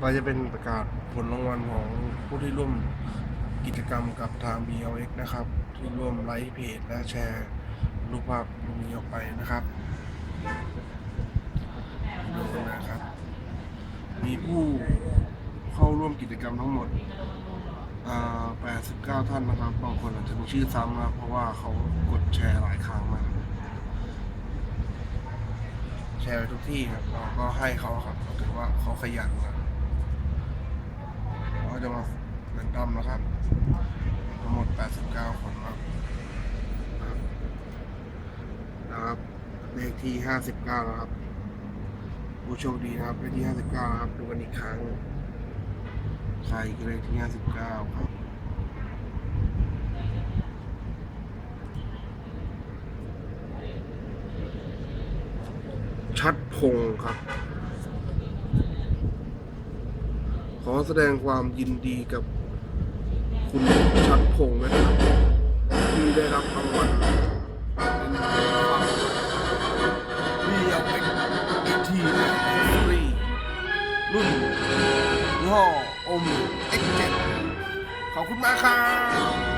ก็จะเป็นประกาศผลรางวัลของผู้ที่ร่วมกิจกรรมกับทาง BLX นะครับ ที่ร่วมไลค์เพจและแชร์รูปภาพนี้ออกไปนะครับดูกันนะครับ มีผู้เข้าร่วมกิจกรรมทั้งหมด89 ท่านนะครับ บางคนอาจจะมีชื่อซ้ำนะเพราะว่าเขากดแชร์หลายครั้งมาแชร์ไปทุกที่ครับเราก็ให้เขาครับเราถือว่าเขาขยันนะ ก็จะมาเหมือนดำนะครับทั้งหมด 89 คนครับนะครับเลขที่ 59นะครับผู้โชคดีนะครับเลขที่ 59นะครับดูกันอีกครั้ง ใครคือเลขที่ 59 ครับชัดพงครับ ขอแสดงความยินดีกับคุณชัดพงศ์นะครับ ที่ได้รับรางวัลเป็นความดีเป็นอีทีรีรุ่นยี่ห้ออม X7 ขอบคุณมากครับ